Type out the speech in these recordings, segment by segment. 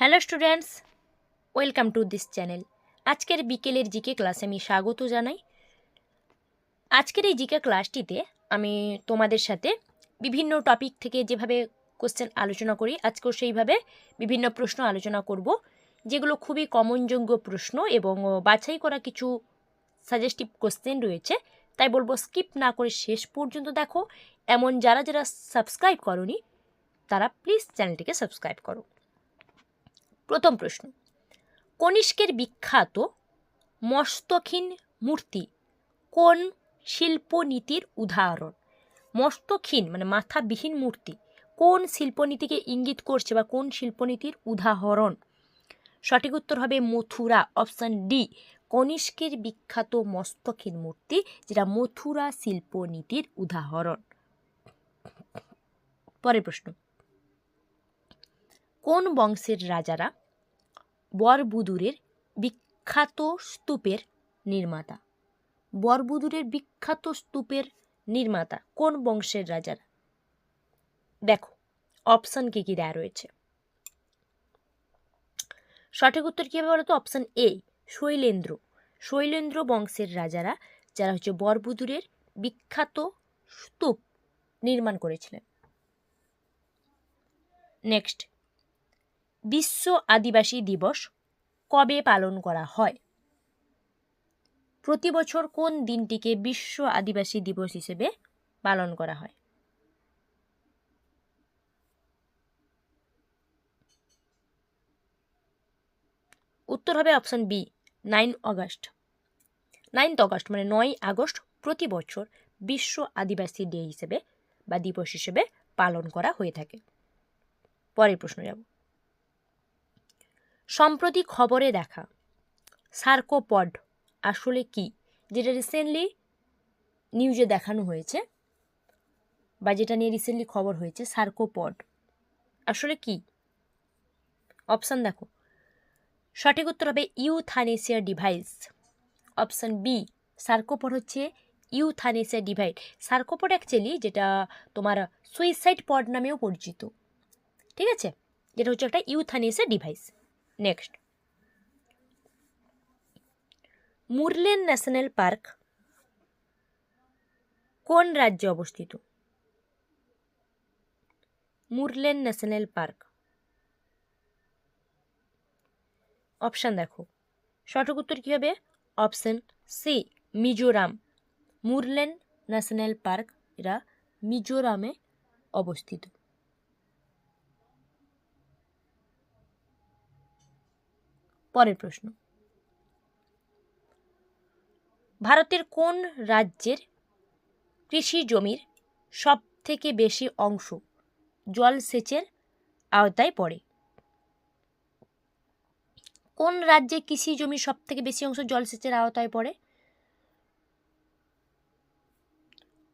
Hello students, welcome to this channel. আজকের বিকেলের GK ক্লাসে আমি স্বাগত জানাই। আজকের এই জিকে ক্লাসটিতে আমি তোমাদের সাথে বিভিন্ন টপিক থেকে যেভাবে কোশ্চেন আলোচনা করি আজকেও সেইভাবে বিভিন্ন প্রশ্ন আলোচনা করব, যেগুলো খুবই কমনযোগ্য প্রশ্ন এবং বাছাই করা কিছু সাজেস্টিভ কোশ্চেন রয়েছে। তাই বলব, স্কিপ না করে শেষ পর্যন্ত দেখো। এমন যারা যারা সাবস্ক্রাইব করনি, তারা প্লিজ চ্যানেলটিকে সাবস্ক্রাইব করো। প্রথম প্রশ্ন। কনিষ্কের বিখ্যাত মস্তকহীন মূর্তি কোন শিল্পনীতির উদাহরণ? মস্তকহীন মানে মাথাবিহীন মূর্তি। কোন শিল্পনীতিকে ইঙ্গিত করছে বা কোন শিল্পনীতির উদাহরণ? সঠিক উত্তর হবে মথুরা, অপশান ডি, কনিষ্কের বিখ্যাত মস্তকহীন মূর্তি, যেটা মথুরা শিল্পনীতির উদাহরণ। পরের প্রশ্ন। কোন বংশের রাজারা? বরবুদুরের বিখ্যাত স্তূপের নির্মাতা। বরবুদুরের বিখ্যাত স্তূপের নির্মাতা কোন বংশের রাজারা? দেখো অপশন কি কি দেওয়া রয়েছে। সঠিক উত্তর কী হবে বলতো? Option A Shailendra. শৈলেন্দ্র বংশের রাজারা, যারা হচ্ছে বরবুদুরের বিখ্যাত স্তূপ নির্মাণ করেছিলেন। নেক্সট বিশ্ব আদিবাসী দিবস কবে পালন করা হয়? প্রতি বছর কোন দিনটিকে বিশ্ব আদিবাসী দিবস হিসেবে পালন করা হয়? উত্তর হবে option B, nine August. Ninth August মানে নয় আগস্ট প্রতি বছর বিশ্ব আদিবাসী ডে হিসেবে বা দিবস হিসেবে পালন করা হয়ে থাকে। পরের প্রশ্ন যাব। সম্প্রতি খবরে দেখা। সার্কোপড আসলে কি? যেটা রিসেন্টলি নিউজে দেখানো হয়েছে বা যেটা নিয়ে রিসেন্টলি খবর হয়েছে, সার্কোপড আসলে কি? অপশান দেখো। সঠিক উত্তর হবে euthanasia device. Option B Sarco pod হচ্ছে ইউথানেসিয়া ডিভাইস। সার্কোপড অ্যাকচুয়ালি যেটা তোমার সুইসাইড পড নামেও পরিচিত। ঠিক আছে? যেটা হচ্ছে একটা euthanasia device. Next Murlen national park কোন রাজ্যে অবস্থিত? মুরলেন ন্যাশনাল পার্ক অপশান দেখো। সঠিক উত্তর কী হবে? Option C Mizoram. Murlen national park এরা মিজোরামে অবস্থিত। পরের প্রশ্ন। ভারতের কোন রাজ্যের কৃষি জমির সব থেকে বেশি অংশ জলসেচের আওতায় পড়ে? কোন রাজ্যে কৃষি জমির সব থেকে বেশি অংশ জলসেচের আওতায় পড়ে?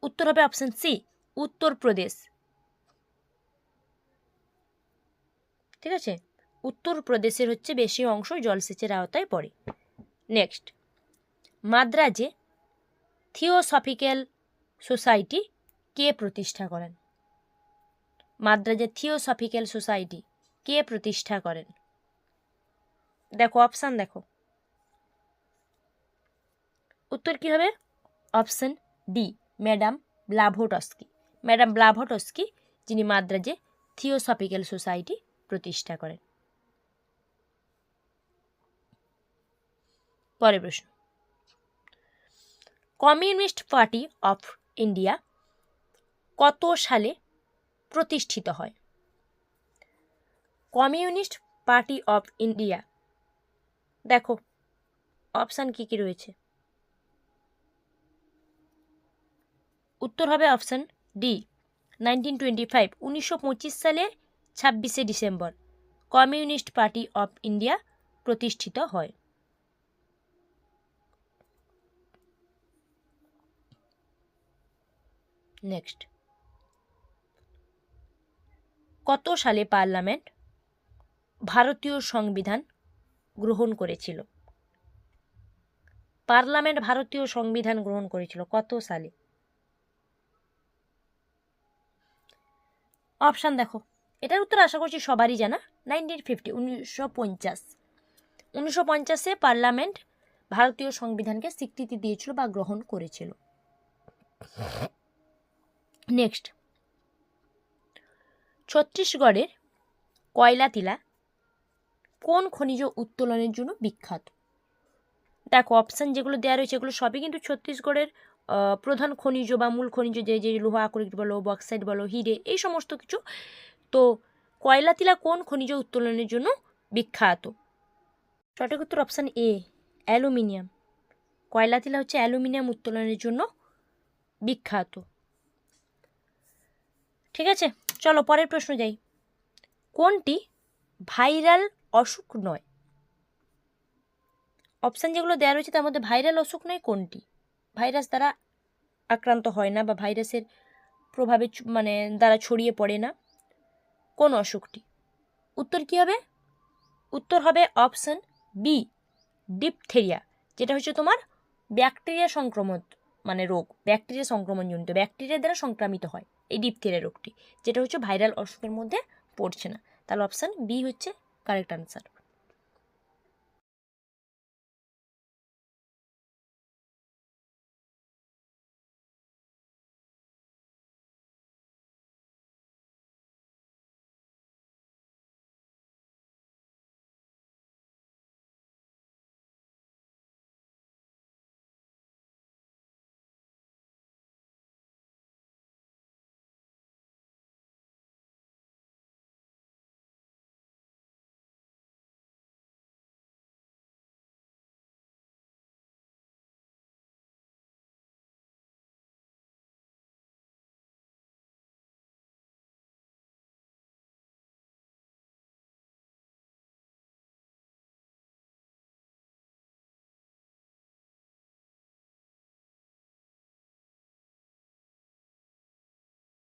উত্তর হবে অপশন সি, উত্তরপ্রদেশ। ঠিক আছে? উত্তরপ্রদেশের হচ্ছে বেশি অংশ জলসেচের আওতায় পড়ে। নেক্সট মাদ্রাজে থিওসফিক্যাল সোসাইটি কে প্রতিষ্ঠা করেন? মাদ্রাজে থিওসফিক্যাল সোসাইটি কে প্রতিষ্ঠা করেন? দেখো অপশান দেখো। উত্তর কী হবে? Option D madam Blavatsky madam Blavatsky যিনি মাদ্রাজে থিওসফিক্যাল সোসাইটি প্রতিষ্ঠা করেন। পরের প্রশ্ন। কমিউনিস্ট পার্টি অফ ইন্ডিয়া কত সালে প্রতিষ্ঠিত হয়? কমিউনিস্ট পার্টি অফ ইন্ডিয়া, দেখো, অপশান কী কী রয়েছে? উত্তর হবে option D nineteen twenty five উনিশশো পঁচিশ সালে ছাব্বিশে ডিসেম্বর, কমিউনিস্ট পার্টি অফ ইন্ডিয়া প্রতিষ্ঠিত হয়। নেক্সট। কত সালে পার্লামেন্ট ভারতীয় সংবিধান গ্রহণ করেছিল? পার্লামেন্ট ভারতীয় সংবিধান গ্রহণ করেছিল কত সালে? অপশান দেখো। এটার উত্তর আশা করছি সবারই জানা। নাইনটিন ফিফটি, উনিশশো পঞ্চাশ। উনিশশো পঞ্চাশে পার্লামেন্ট ভারতীয় সংবিধানকে স্বীকৃতি দিয়েছিল বা গ্রহণ করেছিল। নেক্সট ছত্তিশগড়ের কয়লা টিলা কোন খনিজ উত্তোলনের জন্য বিখ্যাত? দেখো অপশান যেগুলো দেওয়া রয়েছে এগুলো সবই কিন্তু ছত্তিশগড়ের প্রধান খনিজ বা মূল খনিজ যে যে লোহা আকরিক বলো বক্সাইড বলো, হিরে, এই সমস্ত কিছু। তো কয়লা টিলা কোন খনিজ উত্তোলনের জন্য বিখ্যাত? সঠিক উত্তর অপশান এ অ্যালুমিনিয়াম। কয়লা টিলা হচ্ছে অ্যালুমিনিয়াম উত্তোলনের জন্য বিখ্যাত। ঠিক আছে? চলো, পরের প্রশ্ন যাই। কোনটি ভাইরাল অসুখ নয়? অপশান যেগুলো দেওয়া রয়েছে, তার মধ্যে ভাইরাল অসুখ নয়, কোনটি? ভাইরাস দ্বারা আক্রান্ত হয় না বা ভাইরাসের প্রভাবে মানে দ্বারা ছড়িয়ে পড়ে না। কোন অসুখটি? উত্তর কী হবে? উত্তর হবে অপশান বি ডিপথেরিয়া যেটা হচ্ছে তোমার ব্যাকটেরিয়া সংক্রমণ মানে রোগ। ব্যাকটেরিয়া সংক্রমণজনিত ব্যাকটেরিয়া দ্বারা সংক্রামিত হয়। এই ডিপথেরিয়া রোগটি, যেটা হচ্ছে ভাইরাল অসুখের মধ্যে পড়ছে না। তাহলে অপশান বি হচ্ছে কারেক্ট আনসার